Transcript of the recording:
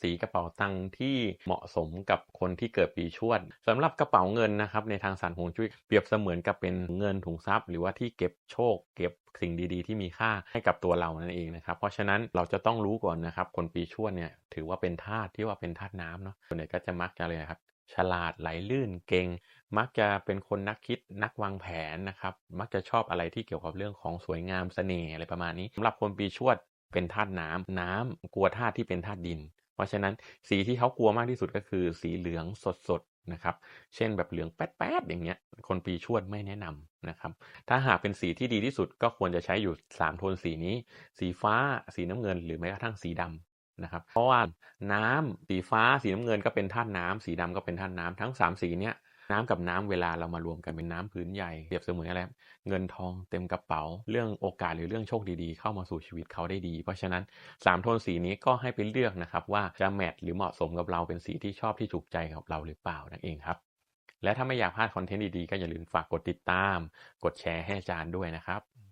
สีกระเป๋าตังค์ที่เหมาะสมกับคนที่เกิดปีชวดสำหรับกระเป๋าเงินนะครับในทางสารฮวงจุ้ยเปรียบเสมือนกับเป็นเงินถุงทรัพย์ หรือว่าที่เก็บโชค เก็บสิ่งดีๆ ที่มีค่าให้กับตัวเรานั่นเองนะครับ เพราะฉะนั้นเราจะต้องรู้ก่อนนะครับ คนปีชวดเนี่ยถือว่าเป็นธาตุที่ว่าเป็นธาตุน้ำเนาะส่วนใหญ่ก็จะมักจะเลยครับฉลาดไหลลื่นเก่ง มักจะเป็นคนนักคิดนักวางแผนนะครับ มักจะชอบอะไรที่เกี่ยวกับเรื่องของสวยงามเสน่ห์อะไรประมาณนี้สำหรับคนปีชวดเป็นธาตุน้ำน้ำกลัวธาตุที่เป็นธาตุดิน เพราะฉะนั้นสีที่เขากลัวมากที่สุดก็คือสีเหลืองสดๆนะครับ เช่นแบบเหลืองแป๊ดๆอย่างเงี้ย คนปีชวดไม่แนะนำนะครับ ถ้าหากเป็นสีที่ดีที่สุดก็ควรจะใช้อยู่ 3 โทนสีนี้ สีฟ้า สีน้ำเงิน หรือแม้กระทั่งสีดำนะครับ เพราะว่าน้ำสีฟ้าสีน้ำเงินก็เป็นธาตุน้ำสีดำก็เป็นธาตุน้ำทั้ง 3 สีเนี้ย น้ำกับน้ำเวลาเรามารวมกันเป็นน้ำพื้นใหญ่เปรียบเสมือนอะไรเงินทองเต็มกระเป๋า เรื่องโอกาสหรือเรื่องโชคดีๆ เข้ามาสู่ชีวิตเขาได้ดี เพราะฉะนั้น 3 โทนสีนี้ก็ให้ไปเลือกนะครับว่าจะแมทหรือเหมาะสมกับเราเป็นสีที่ชอบที่ถูกใจกับเราหรือเปล่านั่นเองครับ และถ้าไม่อยากพลาดคอนเทนต์ดีๆก็อย่าลืมฝากกดติดตาม กดแชร์ให้อาจารย์ด้วยนะครับ